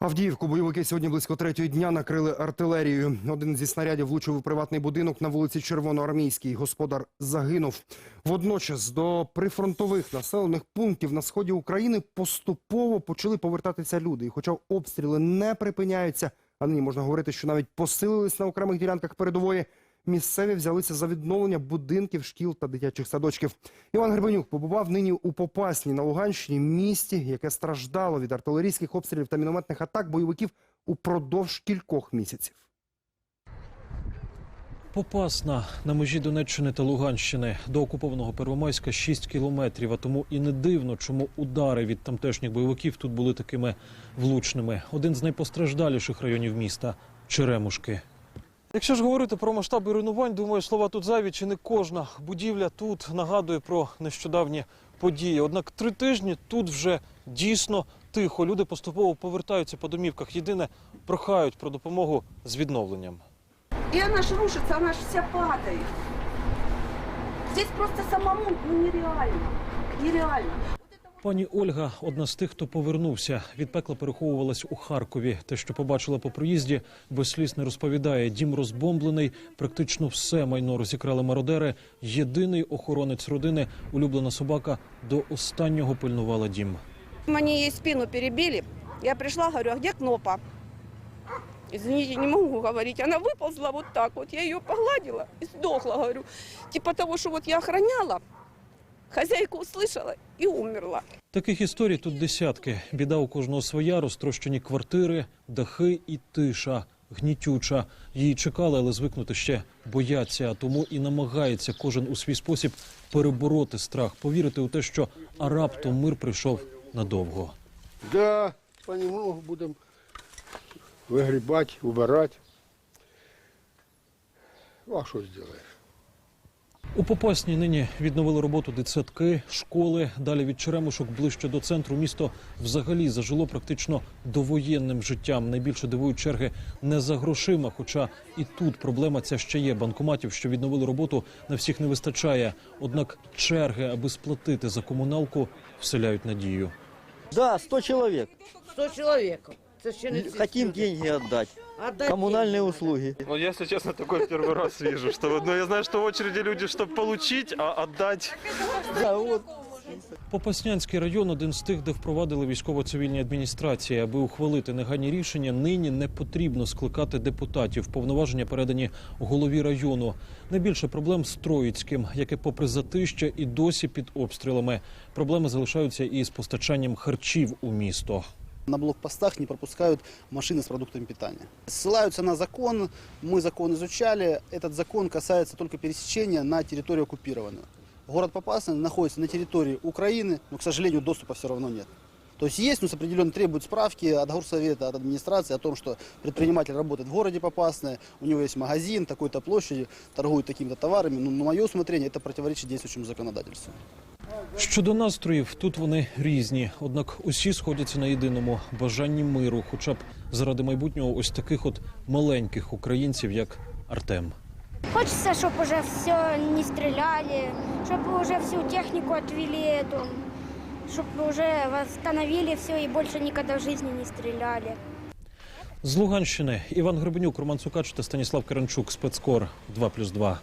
Авдіївку бойовики сьогодні близько третього дня накрили артилерією. Один зі снарядів влучив у приватний будинок на вулиці Червоноармійській. Господар загинув. Водночас до прифронтових населених пунктів на сході України поступово почали повертатися люди. І хоча обстріли не припиняються, а нині можна говорити, що навіть посилились на окремих ділянках передової. Місцеві взялися за відновлення будинків, шкіл та дитячих садочків. Іван Гребенюк побував нині у Попасні на Луганщині, місті, яке страждало від артилерійських обстрілів та мінометних атак бойовиків упродовж кількох місяців. Попасна на межі Донеччини та Луганщини до окупованого Первомайська 6 кілометрів. А тому і не дивно, чому удари від тамтешніх бойовиків тут були такими влучними. Один з найпостраждаліших районів міста Черемушки. Якщо ж говорити про масштаби руйнувань, думаю, слова тут зайві, чи не кожна будівля тут нагадує про нещодавні події. Однак три тижні тут вже дійсно тихо. Люди поступово повертаються по домівках. Єдине прохають про допомогу з відновленням. И она ж рушится, она ж вся падает. Здесь просто самому ну, нереально. Нереально. Пані Ольга одна з тих, хто повернувся. Від пекла переховувалась у Харкові. Те, що побачила по проїзді, без сліз не розповідає. Дім розбомблений, практично все майно розікрали мародери. Єдиний охоронець родини, улюблена собака, до останнього пильнувала дім. Мне ей спину перебили. Я пришла, говорю, а где Кнопа? Извините, не могу говорить. Она выползла вот так. Я ее погладила и сдохла, говорю. Типа того, вот я охраняла, хозяйку услышала и умерла. Таких історій тут десятки. Біда у кожного своя, розтрощені квартири, дахи і тиша. Гнітюча. Її чекали, але звикнути ще бояться. Тому і намагається кожен у свій спосіб перебороти страх, повірити у те, що а раптом мир прийшов надовго. Да, понемногу будем выгребать, убирать. Ну, а что сделаешь? У Попасні нині відновили роботу дитсадки, школи. Далі від Черемушок ближче до центру місто взагалі зажило практично довоєнним життям. Найбільше дивують черги не за грошима. Хоча і тут проблема ця ще є. Банкоматів, що відновили роботу, на всіх не вистачає. Однак черги, аби сплатити за комуналку, вселяють надію. Да, 100 человек. 100 человек. Це ще не всі Хотим люди. деньги отдать. Отдать Коммунальные деньги услуги. Ну, если честно, такой первый раз вижу, что ну, я знаю, что в очереди люди, чтобы получить, а отдать Да, вот. Попаснянський район один з тих, де впровадили військово-цивільні адміністрації. Аби ухвалити негайні рішення, нині не потрібно скликати депутатів. Повноваження передані голові району. Найбільше проблем з Троїцьким, яке, попри затища, і досі під обстрілами. Проблеми залишаються і з постачанням харчів у місто. На блокпостах не пропускают машины с продуктами питания. Ссылаются на закон, мы закон изучали. Этот закон касается только пересечения на территорию оккупированную. Город Попасный находится на территории Украины, но, к сожалению, доступа все равно нет. То есть есть, но определенно требуют справки от горсовета, от администрации о том, что предприниматель работает в городе Попасное, у него есть магазин такой-то площади, торгует такими-то товарами. Но, на мое усмотрение, это противоречит действующему законодательству. Щодо настроїв, тут вони різні. Однак усі сходяться на єдиному бажанні миру, хоча б заради майбутнього ось таких от маленьких українців, як Артем. Хочется, чтобы уже все не стреляли, чтобы уже всю технику отвели эту, чтобы уже восстановили все и больше никогда в жизни не стреляли. З Луганщини Іван Гребенюк, Роман Цукач та Станіслав Каранчук. Спецкор 2+,2.